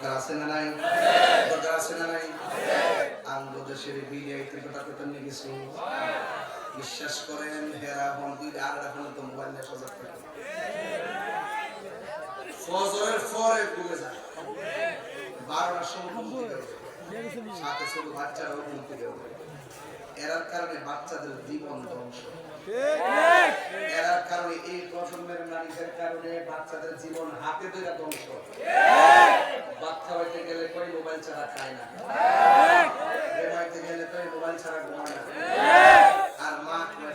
দরকার আছে না নাই? দরকার আছে না নাই? আঙ্গ দেশের বিলিয়াইতে কথা কথা নিয়ে গেছো। বিশ্বাস করেন, হেরা হন দুই আর এখন তো মোবাইল নিয়ে সজাগ থাকে ফজরের পরে ঘুমে যায়। বারোটার সময় ঘুমতে গেল সাথে ছোট বাচ্চারাও ঘুমতে গেল এরার কারণে বাচ্চাদের জীবন ধ্বংস। এরার কারণে এই প্রজন্মের নারীদের কারণে বাচ্চাদের জীবন হাতে ধরে ধ্বংস বাচ্চা হইতে গেলে কই মোবাইল ছাড়া খায় না ঘুমাইতে গেলে কই মোবাইল ছাড়া ঘুমায় না আর মা কয়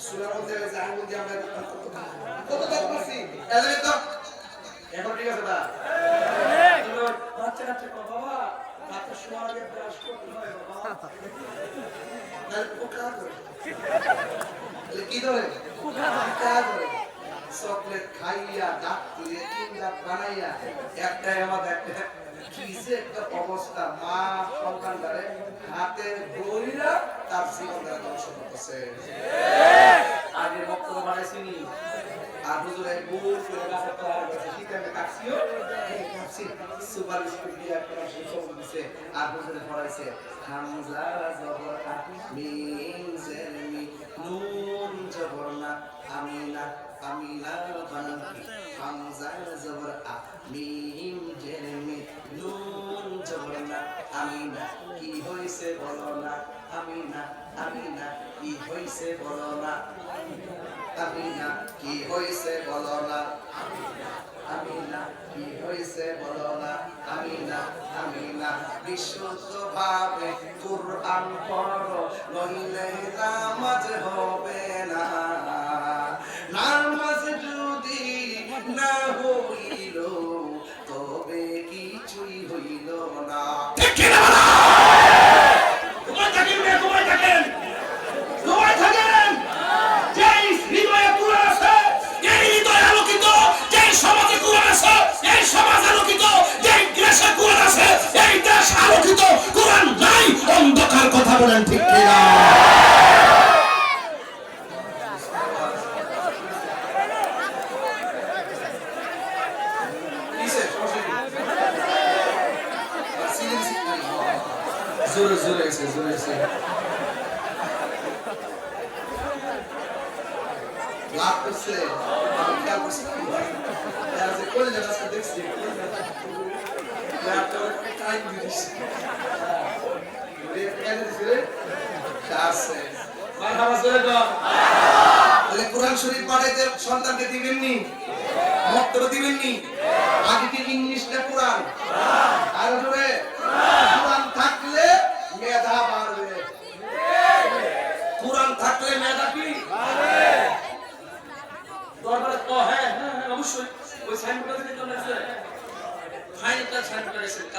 সুনার মধ্যে যে আঙ্গুল দিয়ে আমরা কত কাজ করছি এদের তো এখন ঠিক আছে দা বাচ্চা কাচ্চা বাবা রাতে শোয়ার আগে ব্রাশ করতে বাবা তাহলে পোকা ধরে কি ধরে পোকা ধরে চকলেট খাইয়া দাঁত তুলে তিন দাঁত বানাইয়া একটা অবস্থা মা সন্তানটারে হাতে তার জীবন দ্বারা ধ্বংস করতেছে বানাইছিনি। আর হুজুর এক গোল করে গাছের তলায় গেছে শীতাকে কাটছিও এই, কাটছি। সুপার স্কুল দিয়ে একটা দিছে, আর হুজুরে পড়াইছে হামজা জবর মিম জের নুন জবর না আমিনা আমিনা বানান হামজা জবর আ জের নুন জবর না, আমিনা, কি হইছে বলো না? আমিনা আমিনা, কি হইছে বলো না? আমিনা, কি হয়েছে বলো না? আমিনা কি হয়েছে বলো না? আমিনা আমিনা বিশুদ্ধ ভাবে কুরআন পড়ো, নইলে নামাজ হবে না। জোরে জোরে এসে জোরে এসে লাভ করছে আমি খেয়াল করছি জায়গা আজকে দেখছি টাইম তাহলে কোরআন শরীফ পাঠাইতে সন্তানকে দিবেননি? মক্তব দিবেননি? আগে কি ইংলিশটা কোরআন? আর